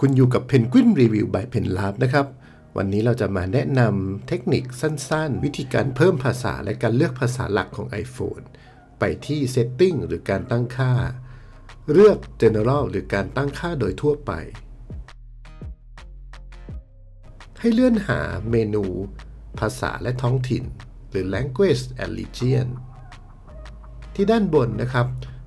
คุณอยู่กับเพนกวินรีวิว by เพนลาบนะครับ วันนี้เราจะมาแนะนำเทคนิคสั้นๆ วิธีการเพิ่มภาษาและการเลือกภาษาหลักของ iPhone ไปที่ Setting หรือการตั้งค่า เลือก General หรือการตั้งค่าโดยทั่วไป ให้เลื่อนหาเมนู ภาษาและท้องถิ่น หรือ Language and Region ที่ด้านบนนะครับ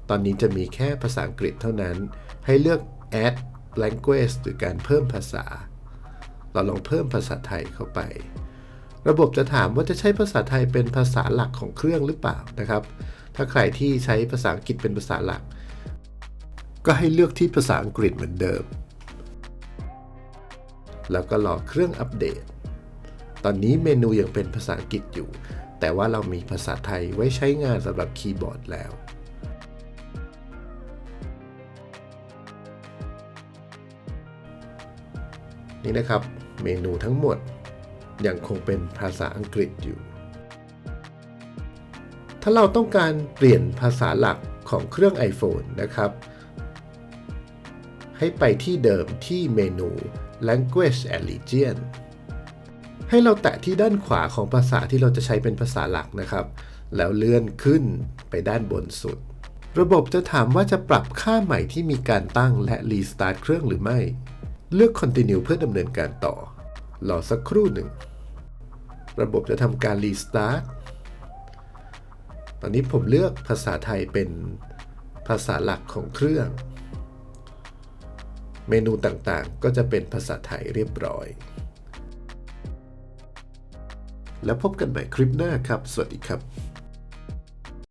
ตอนนี้จะมีแค่ภาษาอังกฤษเท่านั้น ให้เลือก add language หรือการเพิ่มภาษา เราลองเพิ่มภาษาไทยเข้าไป ระบบจะถามว่าจะใช้ภาษาไทยเป็นภาษาหลักของเครื่องหรือเปล่านะครับ ถ้าใครที่ใช้ภาษาอังกฤษเป็นภาษาหลัก ก็ให้เลือกที่ภาษาอังกฤษเหมือนเดิม แล้วก็รอเครื่องอัปเดต ตอนนี้เมนูยังเป็นภาษาอังกฤษอยู่ แต่ว่าเรามีภาษาไทยไว้ใช้งานสำหรับคีย์บอร์ดแล้ว นี่นะครับเมนูทั้งหมดยังคงเป็นภาษาอังกฤษอยู่ ถ้าเราต้องการเปลี่ยนภาษาหลักของเครื่อง iPhone นะครับ ให้ไปที่เดิมที่เมนู Language and Region ให้เราแตะที่ด้านขวาของภาษาที่เราจะใช้เป็นภาษาหลักนะครับ แล้วเลื่อนขึ้นไปด้านบนสุด ระบบจะถามว่าจะปรับค่าใหม่ที่มีการตั้งและรีสตาร์ทเครื่องหรือไม่ เลือก Continue เพื่อดำเนินการต่อ รอสักครู่หนึ่ง ระบบจะทำการรีสตาร์ทตอนนี้ผมเลือกภาษาไทยเป็นภาษาหลักของเครื่อง เมนูต่างๆ ก็จะเป็นภาษาไทยเรียบร้อย แล้วพบกันใหม่คลิปหน้าครับ สวัสดีครับ